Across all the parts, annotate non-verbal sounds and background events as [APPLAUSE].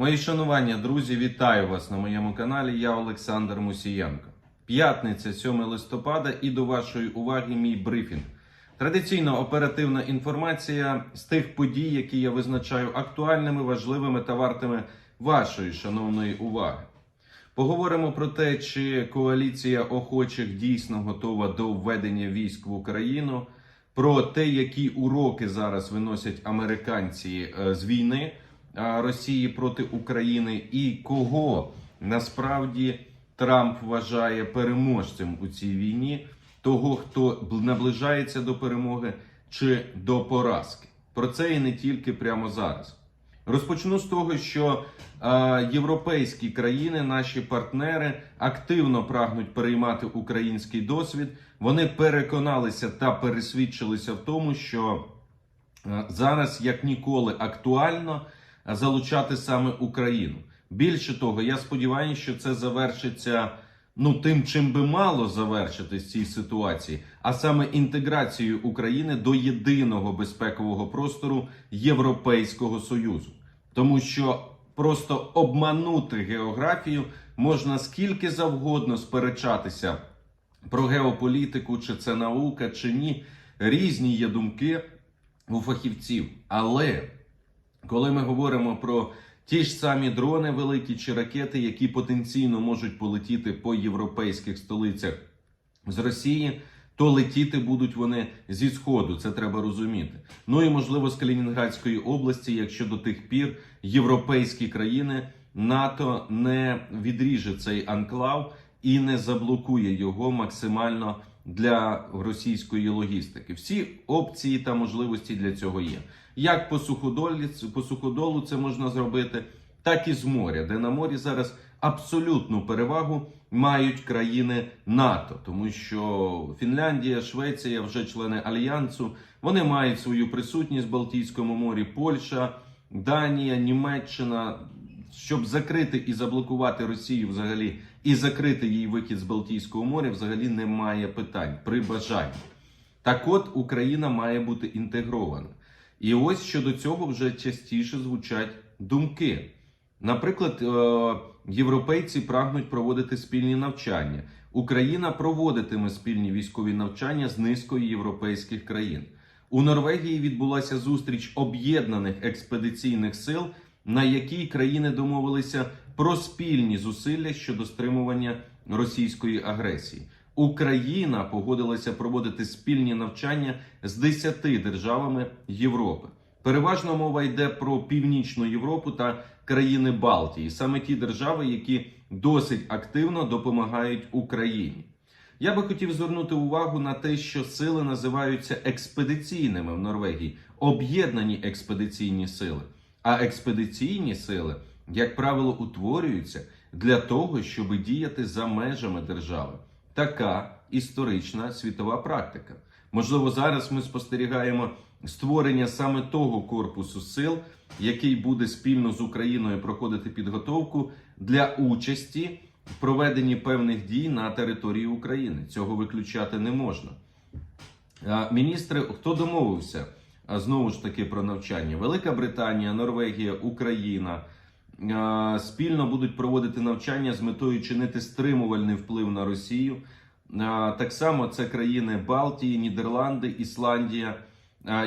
Мої шанування, друзі, вітаю вас на моєму каналі. Я Олександр Мусієнко. П'ятниця, 7 листопада, і до вашої уваги мій брифінг. Традиційно оперативна інформація з тих подій, які я визначаю актуальними, важливими та вартими вашої шановної уваги. Поговоримо про те, чи коаліція охочих дійсно готова до введення військ в Україну, про те, які уроки зараз виносять американці е, з війни Росії проти України, і кого насправді Трамп вважає переможцем у цій війні, того, хто наближається до перемоги чи до поразки. Про це і не тільки прямо зараз. Розпочну з того, що е, європейські країни, наші партнери, активно прагнуть переймати український досвід. Вони переконалися та пересвідчилися в тому, що е, зараз як ніколи актуально залучати саме Україну. Більше того, я сподіваюся, що це завершиться ну тим, чим би мало завершитись в цій ситуації, а саме інтеграцією України до єдиного безпекового простору Європейського союзу, тому що просто обманути географію можна скільки завгодно сперечатися про геополітику, чи це наука, чи ні. Різні є думки у фахівців. Але коли ми говоримо про ті ж самі дрони великі чи ракети, які потенційно можуть полетіти по європейських столицях з Росії, то летіти будуть вони зі сходу. Це треба розуміти. Ну і можливо з Калінінградської області, якщо до тих пір європейські країни НАТО не відріже цей анклав і не заблокує його максимально для російської логістики. Всі опції та можливості для цього є. Як по суходолі, по суходолу це можна зробити, так і з моря, де на морі зараз абсолютну перевагу мають країни НАТО, тому що Фінляндія, Швеція, вже члени альянсу, вони мають свою присутність в Балтійському морі, Польща, Данія, Німеччина. Щоб закрити і заблокувати Росію взагалі і закрити її вихід з Балтійського моря, взагалі немає питань при бажанні. Так от Україна має бути інтегрована. І ось щодо цього вже частіше звучать думки. Наприклад, е, європейці прагнуть проводити спільні навчання. Україна проводитиме спільні військові навчання з низкою європейських країн. У Норвегії відбулася зустріч об'єднаних експедиційних сил, на якій країни домовилися про спільні зусилля щодо стримування російської агресії. Україна погодилася проводити спільні навчання з 10 державами Європи. Переважно мова йде про північну Європу та країни Балтії, саме ті держави, які досить активно допомагають Україні. Я би хотів звернути увагу на те, що сили називаються експедиційними в Норвегії, об'єднані експедиційні сили. А експедиційні сили, як правило, утворюються для того, щоб діяти за межами держави. Така історична світова практика. Можливо, зараз ми спостерігаємо створення саме того корпусу сил, який буде спільно з Україною проходити підготовку для участі в проведенні певних дій на території України. Цього виключати не можна. Міністри, хто домовився знову ж таки про навчання? Велика Британія, Норвегія, Україна спільно будуть проводити навчання з метою чинити стримувальний вплив на Росію. Так само це країни Балтії, Нідерланди, Ісландія,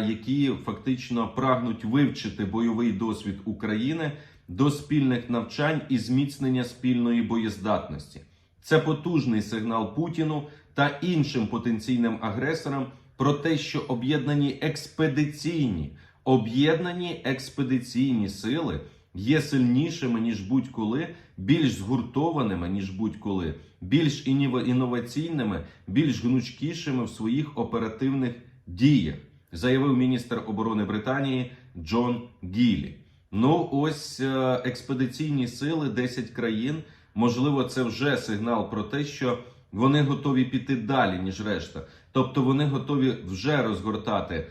які фактично прагнуть вивчити бойовий досвід України до спільних навчань і зміцнення спільної боєздатності. Це потужний сигнал Путіну та іншим потенційним агресорам про те, що об'єднані експедиційні, об'єднані експедиційні сили є сильнішими ніж будь-коли, більш згуртованими ніж будь-коли, більш інноваційними, більш гнучкішими в своїх оперативних діях, заявив міністр оборони Британії Джон Гілі. Ну, ось е, експедиційні сили 10 країн. Можливо, це вже сигнал про те, що вони готові піти далі, ніж решта. Тобто вони готові вже розгортати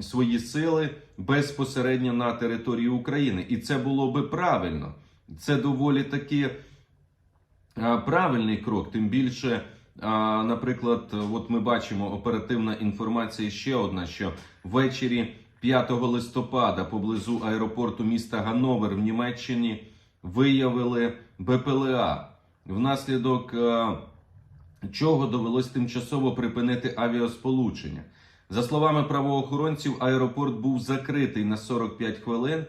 свої сили безпосередньо на території України. І це було би правильно. Це доволі таки правильний крок. Тим більше, наприклад, от ми бачимо оперативна інформація ще одна, що ввечері 5 листопада поблизу аеропорту міста Ганновер в Німеччині виявили БПЛА, внаслідок чого довелось тимчасово припинити авіасполучення. За словами правоохоронців, аеропорт був закритий на 45 хвилин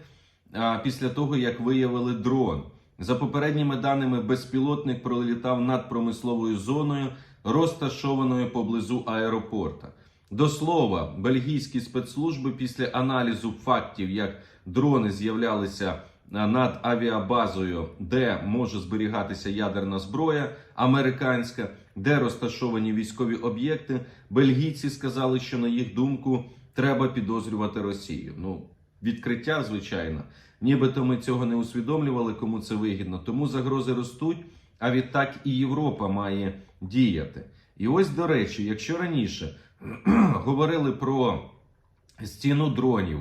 після того, як виявили дрон. За попередніми даними, безпілотник пролітав над промисловою зоною, розташованою поблизу аеропорта. До слова, бельгійські спецслужби після аналізу фактів, як дрони з'являлися над авіабазою, де може зберігатися ядерна зброя американська, де розташовані військові об'єкти, бельгійці сказали, що на їх думку треба підозрювати Росію. Ну, відкриття, звичайно, нібито ми цього не усвідомлювали, кому це вигідно. Тому загрози ростуть, а відтак і Європа має діяти. І ось до речі, якщо раніше [CLEARS THROAT] говорили про стіну дронів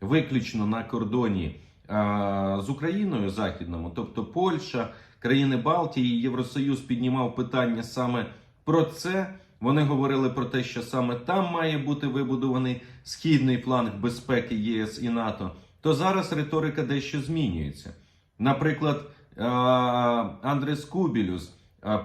виключно на кордоні а, з Україною західному, тобто Польща, країни Балтії, Євросоюз піднімав питання саме про це. Вони говорили про те, що саме там має бути вибудований східний фланг безпеки ЄС і НАТО. То зараз риторика дещо змінюється. Наприклад, Андрес Кубілюс,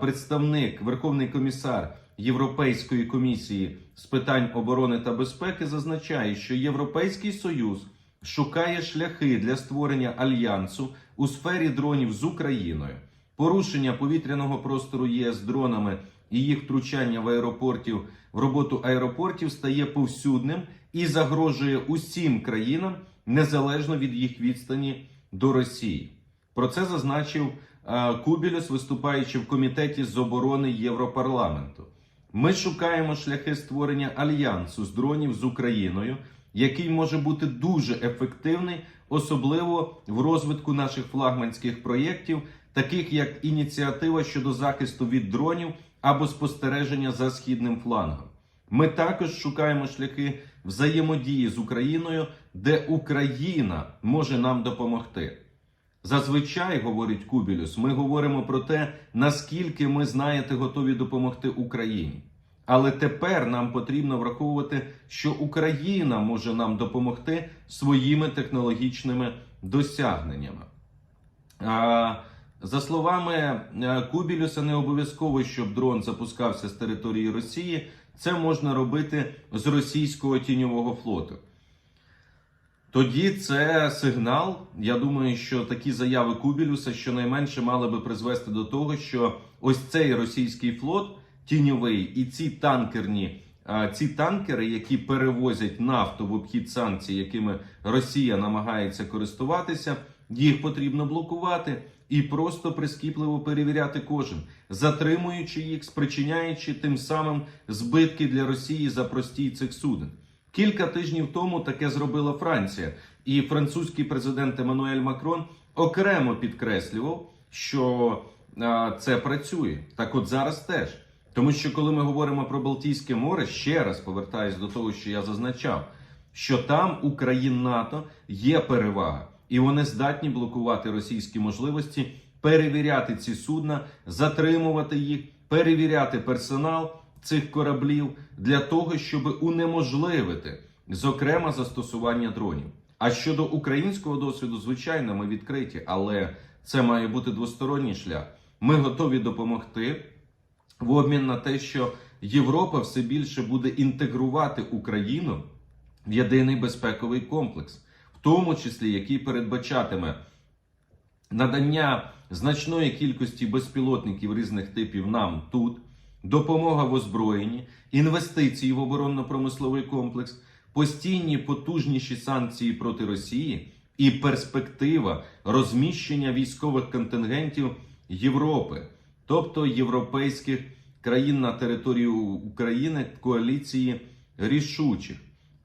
представник, верховний комісар Європейської комісії з питань оборони та безпеки, зазначає, що Європейський Союз шукає шляхи для створення альянсу у сфері дронів з Україною. Порушення повітряного простору ЄС дронами і їх втручання в аеропортів в роботу аеропортів стає повсюдним і загрожує усім країнам незалежно від їх відстані до Росії. Про це зазначив е, Кубілюс, виступаючи в комітеті з оборони Європарламенту. Ми шукаємо шляхи створення альянсу з дронів з Україною, який може бути дуже ефективний, особливо в розвитку наших флагманських проєктів, таких як ініціатива щодо захисту від дронів або спостереження за східним флангом. Ми також шукаємо шляхи взаємодії з Україною, де Україна може нам допомогти. Зазвичай, говорить Кубілюс, ми говоримо про те, наскільки ми знаєте, готові допомогти Україні. Але тепер нам потрібно враховувати, що Україна може нам допомогти своїми технологічними досягненнями. За словами е, Кубілюса, не обов'язково, щоб дрон запускався з території Росії. Це можна робити з російського тіньового флоту. Тоді це сигнал. Я думаю, що такі заяви Кубілюса щонайменше мали би призвести до того, що ось цей російський флот тіньовий і ці танкерні, ці танкери, які перевозять нафту в обхід санкцій, якими Росія намагається користуватися, їх потрібно блокувати і просто прискіпливо перевіряти кожен, затримуючи їх, спричиняючи тим самим збитки для Росії за простій цих суден. Кілька тижнів тому таке зробила Франція, і французький президент Еммануель Макрон окремо підкреслював, що а, це працює. Так, от зараз теж. Тому що коли ми говоримо про Балтійське море, ще раз повертаюсь до того, що я зазначав, що там у НАТО є перевага, і вони здатні блокувати російські можливості, перевіряти ці судна, затримувати їх, перевіряти персонал цих кораблів для того, щоб унеможливити, зокрема, застосування дронів. А щодо українського досвіду, звичайно, ми відкриті, але це має бути двосторонній шлях. Ми готові допомогти в обмін на те, що Європа все більше буде інтегрувати Україну в єдиний безпековий комплекс, тому числі який передбачатиме надання значної кількості безпілотників різних типів нам тут, допомога в озброєнні, інвестиції в оборонно-промисловий комплекс, постійні потужніші санкції проти Росії і перспектива розміщення військових контингентів Європи, тобто європейських країн на території України коаліції рішучих.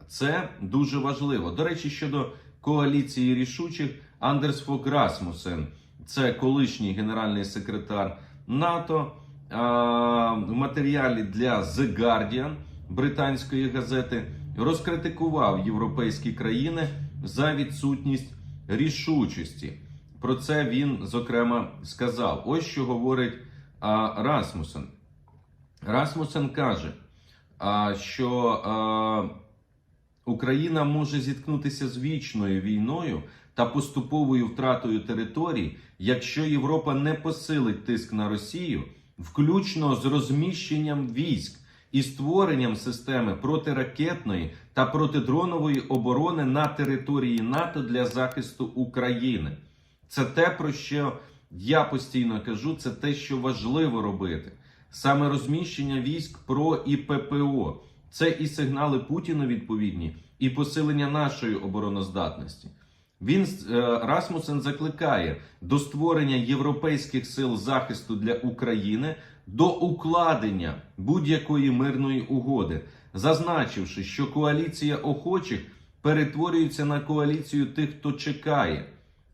Це дуже важливо. До речі, щодо коаліції рішучих, Андерс Фок Расмусен, це колишній генеральний секретар НАТО. В матеріалі для The Guardian британської газети розкритикував європейські країни за відсутність рішучості. Про це він зокрема сказав. Ось що говорить а, Расмусен. Расмусен каже, а, що а, Україна може зіткнутися з вічною війною та поступовою втратою територій, якщо Європа не посилить тиск на Росію, включно з розміщенням військ і створенням системи протиракетної та протидронової оборони на території НАТО для захисту України. Це те, про що я постійно кажу, це те, що важливо робити. Саме розміщення військ ПРО і ППО. Це і сигнали Путіну відповідні, і посилення нашої обороноздатності. Він е, Расмусен закликає до створення європейських сил захисту для України до укладення будь-якої мирної угоди, зазначивши, що коаліція охочих перетворюється на коаліцію тих, хто чекає.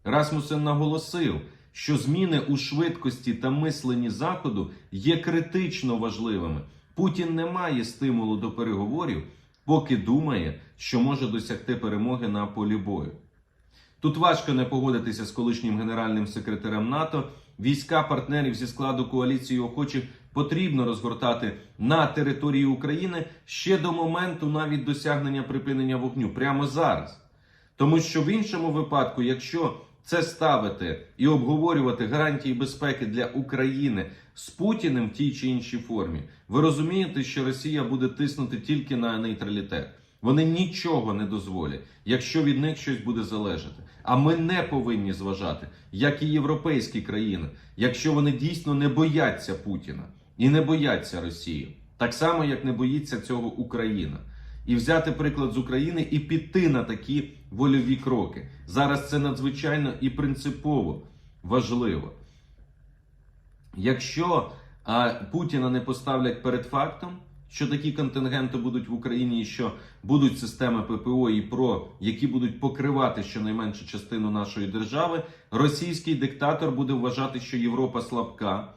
Расмусен наголосив, що зміни у швидкості та мисленні Заходу є критично важливими. Путін не має стимулу до переговорів, поки думає, що може досягти перемоги на полі бою. Тут важко не погодитися з колишнім генеральним секретарем НАТО. Війська партнерів зі складу коаліції охочих потрібно розгортати на території України ще до моменту навіть досягнення припинення вогню прямо зараз. Тому що в іншому випадку, якщо це ставити і обговорювати гарантії безпеки для України з Путіним в тій чи іншій формі, ви розумієте, що Росія буде тиснути тільки на нейтралітет. Вони нічого не дозволять, якщо від них щось буде залежати. А ми не повинні зважати, як і європейські країни, якщо вони дійсно не бояться Путіна і не бояться Росії, так само як не боїться цього Україна. І взяти приклад з України і піти на такі вольові кроки. Зараз це надзвичайно і принципово важливо. Якщо а, Путіна не поставлять перед фактом, що такі контингенти будуть в Україні, і що будуть системи ППО і ПРО, які будуть покривати щонайменшу частину нашої держави, російський диктатор буде вважати, що Європа слабка,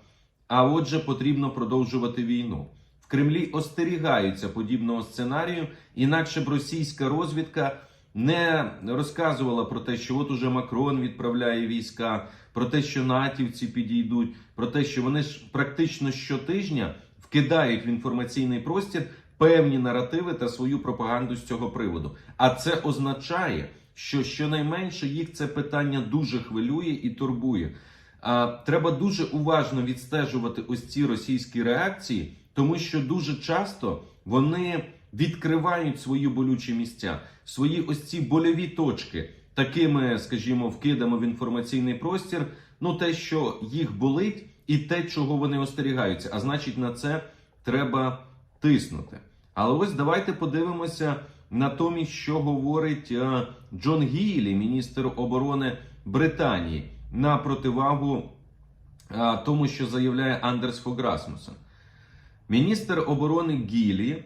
а отже, потрібно продовжувати війну. В Кремлі остерігаються подібного сценарію, інакше б російська розвідка не розказувала про те, що от уже Макрон відправляє війська, про те, що натівці підійдуть, про те, що вони ж практично щотижня вкидають в інформаційний простір певні наративи та свою пропаганду з цього приводу. А це означає, що щонайменше їх це питання дуже хвилює і турбує. А, Треба дуже уважно відстежувати ось ці російські реакції, тому що дуже часто вони відкривають свої болючі місця, свої ось ці больові точки, такими, скажімо, вкидами в інформаційний простір. Ну, те, що їх болить, і те, чого вони остерігаються. А значить, на це треба тиснути. Але ось давайте подивимося натомість, що говорить е, Джон Гілі, міністр оборони Британії, на противагу е, тому, що заявляє Андерс Фог Расмусен. Міністр оборони Гілі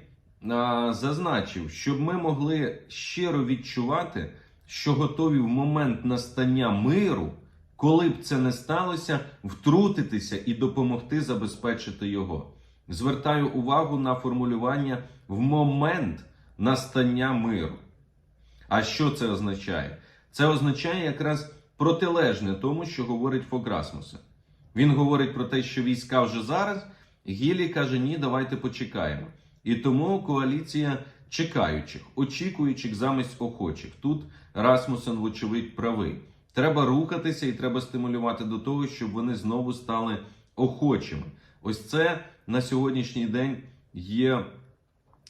зазначив, щоб ми могли щиро відчувати, що готові в момент настання миру, коли б це не сталося, втрутитися і допомогти забезпечити його. Звертаю увагу на формулювання в момент настання миру. А що це означає? Це означає якраз протилежне тому, що говорить Фок Расмусен. Він говорить про те, що війська вже зараз. Гілі каже: ні, давайте почекаємо. І тому коаліція чекаючих, очікуючих замість охочих. Тут Расмусен, вочевидь, правий. Треба рухатися і треба стимулювати до того, щоб вони знову стали охочими. Ось це на сьогоднішній день є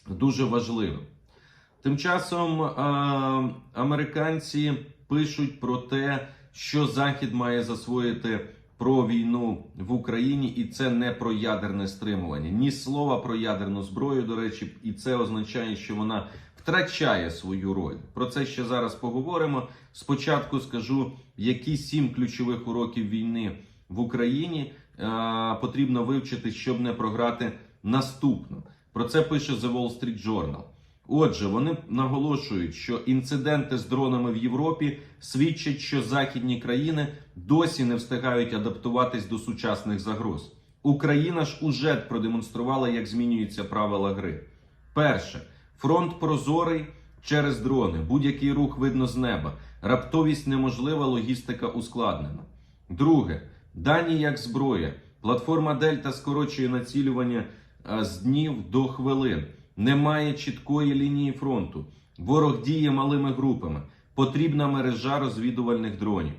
дуже важливим. Тим часом е- американці пишуть про те, що Захід має засвоїти про війну в Україні, і це не про ядерне стримування. Ні слова про ядерну зброю, до речі, і це означає, що вона втрачає свою роль. Про це ще зараз поговоримо. Спочатку скажу, які сім ключових уроків війни в Україні е- потрібно вивчити, щоб не програти наступну. Про це пише The Wall Street Journal. Отже, вони наголошують, що інциденти з дронами в Європі свідчать, що західні країни досі не встигають адаптуватись до сучасних загроз. Україна ж уже продемонструвала, як змінюються правила гри. Перше, фронт прозорий через дрони, будь-який рух видно з неба, раптовість неможлива, логістика ускладнена. Друге, дані як зброя, платформа Дельта скорочує націлювання е, з днів до хвилин. Немає чіткої лінії фронту. Ворог діє малими групами. Потрібна мережа розвідувальних дронів.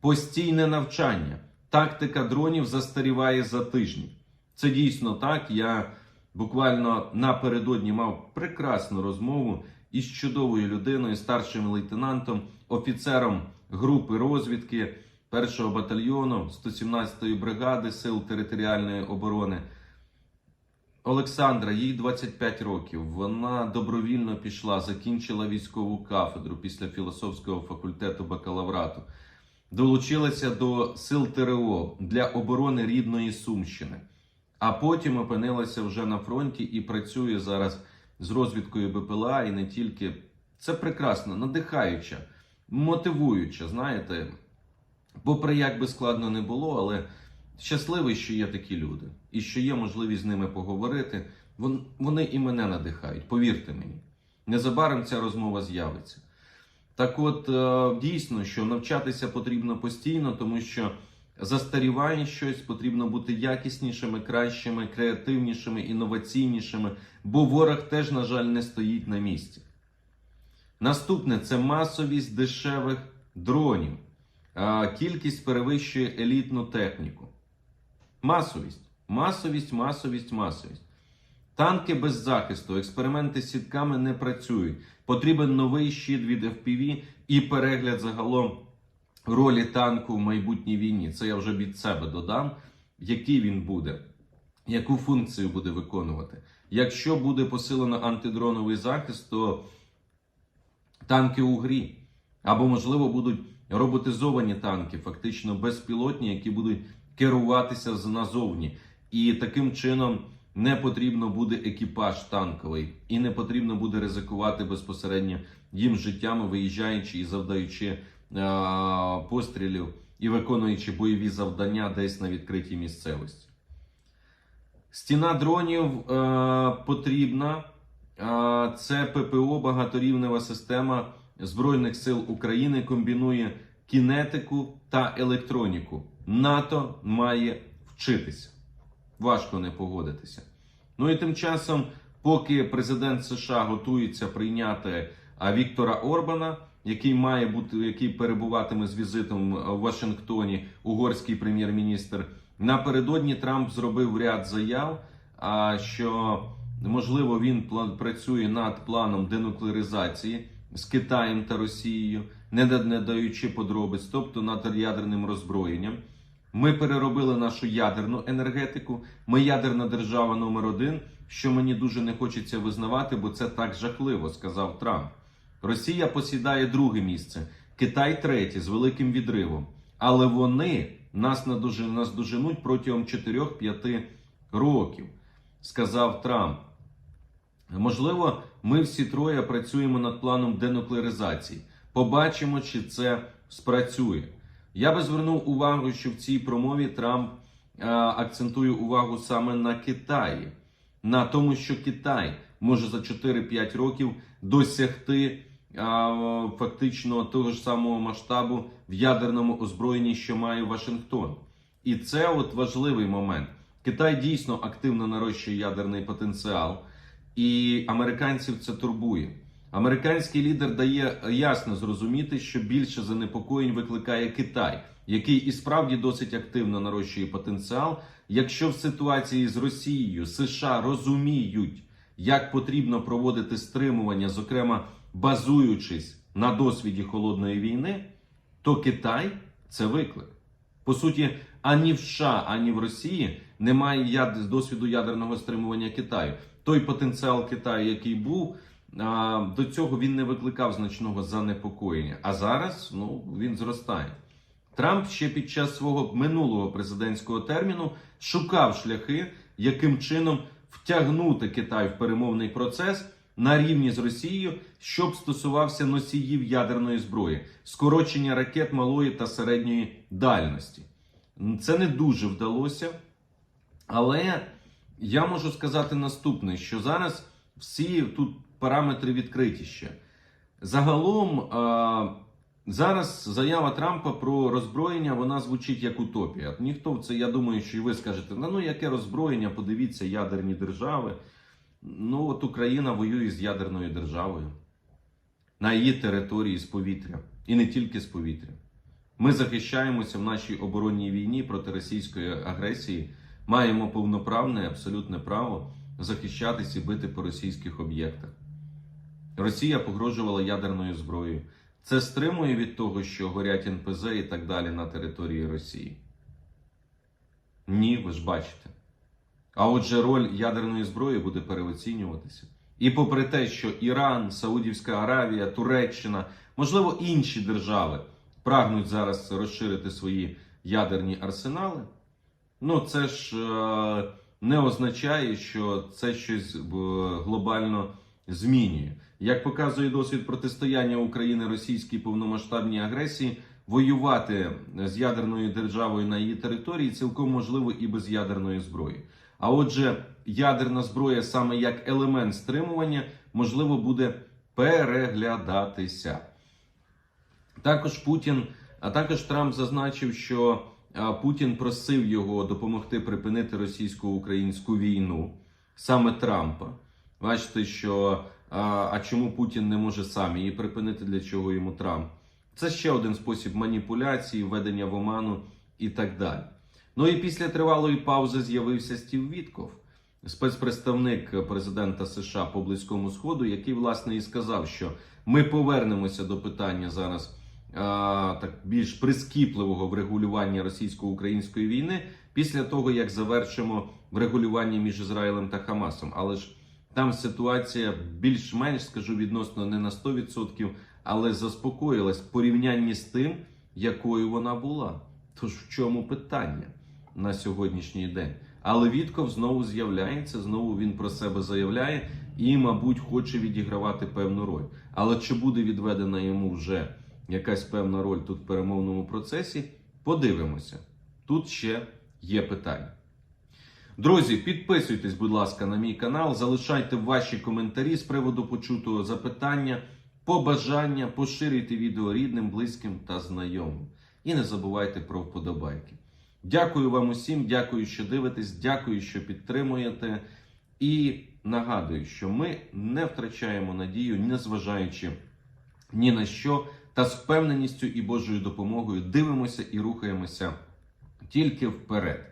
Постійне навчання. Тактика дронів застаріває за тижні. Це дійсно так. Я буквально напередодні мав прекрасну розмову із чудовою людиною, старшим лейтенантом, офіцером групи розвідки 1-го батальйону 117-ї бригади Сил територіальної оборони. Олександра, їй 25 років. Вона добровільно пішла, закінчила військову кафедру після філософського факультету бакалаврату. Долучилася до сил ТРО для оборони рідної Сумщини. А потім опинилася вже на фронті і працює зараз з розвідкою БПЛА і не тільки. Це прекрасно, надихаюча, мотивуюча, знаєте. Попри як би складно не було, але щасливий, що є такі люди, і що є можливість з ними поговорити. Вони і мене надихають, повірте мені. Незабаром ця розмова з'явиться. Так от, е, дійсно, що навчатися потрібно постійно, тому що застаріває щось, потрібно бути якіснішими, кращими, креативнішими, інноваційнішими, бо ворог теж, на жаль, не стоїть на місці. Наступне це масовість дешевих дронів. Кількість перевищує елітну техніку. Масовість, масовість, масовість, масовість. Танки без захисту, експерименти з сітками не працюють. Потрібен новий щит від FPV і перегляд загалом ролі танку в майбутній війні. Це я вже від себе додам, який він буде, яку функцію буде виконувати. Якщо буде посилено антидроновий захист, то танки у грі. Або, можливо, будуть роботизовані танки, фактично безпілотні, які будуть керуватися назовні. І таким чином не потрібно буде екіпаж танковий, і не потрібно буде ризикувати безпосередньо їм життями, виїжджаючи і завдаючи е- пострілів і виконуючи бойові завдання десь на відкритій місцевості. Стіна дронів е, потрібна. Е, це ППО, багаторівнева система Збройних сил України комбінує кінетику та електроніку. НАТО має вчитися. Важко не погодитися. Ну і тим часом, поки президент США готується прийняти Віктора Орбана, який має бути, який перебуватиме з візитом в Вашингтоні, угорський прем'єр-міністр, напередодні Трамп зробив ряд заяв, що можливо він працює над планом денуклеаризації з Китаєм та Росією, не да- не даючи подробиць, тобто над ядерним роззброєнням. Ми переробили нашу ядерну енергетику. Ми ядерна держава номер один, що мені дуже не хочеться визнавати, бо це так жахливо, сказав Трамп. Росія посідає друге місце, Китай третє з великим відривом. Але вони нас надуже- нас доженуть протягом 4-5 років, сказав Трамп. Можливо, ми всі троє працюємо над планом денуклеаризації. Побачимо, чи це спрацює. Я би звернув увагу, що в цій промові Трамп е, акцентує увагу саме на Китаї, на тому, що Китай може за 4-5 років досягти е, фактично того ж самого масштабу в ядерному озброєнні, що має Вашингтон. І це от важливий момент. Китай дійсно активно нарощує ядерний потенціал, і американців це турбує. Американський лідер дає ясно зрозуміти, що більше занепокоєнь викликає Китай, який і справді досить активно нарощує потенціал. Якщо в ситуації з Росією США розуміють, як потрібно проводити стримування, зокрема базуючись на досвіді холодної війни, то Китай це виклик. По суті, ані в США, ані в Росії немає яд... досвіду ядерного стримування Китаю. Той потенціал Китаю, який був, до цього він не викликав значного занепокоєння. А зараз ну, він зростає. Трамп ще під час свого минулого президентського терміну шукав шляхи, яким чином втягнути Китай в перемовний процес на рівні з Росією, щоб стосувався носіїв ядерної зброї, скорочення ракет малої та середньої дальності. Це не дуже вдалося, але я можу сказати наступне: що зараз всі тут параметри відкриті ще. Загалом, е, зараз заява Трампа про роззброєння вона звучить як утопія. Ніхто в це, я думаю, що і ви скажете: ну, яке роззброєння, подивіться, ядерні держави. Ну, от Україна воює з ядерною державою. на її території з повітря, і не тільки з повітря. Ми захищаємося в нашій оборонній війні проти російської агресії, маємо повноправне, абсолютне право захищатись і бити по російських об'єктах. Росія погрожувала ядерною зброєю. Це стримує від того, що горять НПЗ і так далі на території Росії. Ні, ви ж бачите. А отже, роль ядерної зброї буде переоцінюватися. І попри те, що Іран, Саудівська Аравія, Туреччина, можливо, інші держави прагнуть зараз розширити свої ядерні арсенали, ну це ж е, не означає, що це щось е, глобально змінює. Як показує досвід протистояння України російській повномасштабній агресії, воювати з ядерною державою на її території цілком можливо і без ядерної зброї. А отже, ядерна зброя саме як елемент стримування можливо буде переглядатися. Також Путін, а також Трамп зазначив, що Путін просив його допомогти припинити російсько-українську війну, саме Трампа. Бачите, що а, чому Путін не може сам її припинити, для чого йому Трамп? Це ще один спосіб маніпуляції, введення в оману і так далі. Ну і після тривалої паузи з'явився Стів Вітков, спецпредставник президента США по Близькому Сходу, який власне і сказав, що ми повернемося до питання зараз а, так більш прискіпливого врегулювання російсько-української війни після того, як завершимо врегулювання між Ізраїлем та Хамасом. Але ж там ситуація більш-менш скажу відносно не на 100%, але заспокоїлась в порівнянні з тим, якою вона була. Тож в чому питання на сьогоднішній день? Але Вітков знову з'являється, знову він про себе заявляє і, мабуть, хоче відігравати певну роль. Але чи буде відведена йому вже якась певна роль тут в перемовному процесі? Подивимося. Тут ще є питання. Друзі, підписуйтесь, будь ласка, на мій канал, залишайте ваші коментарі з приводу почутого запитання, побажання, поширюйте відео рідним, близьким та знайомим. І не забувайте про вподобайки. Дякую вам усім, дякую, що дивитесь, дякую, що підтримуєте. І нагадую, що ми не втрачаємо надію, незважаючи ні на що, та з впевненістю і Божою допомогою дивимося і рухаємося тільки вперед.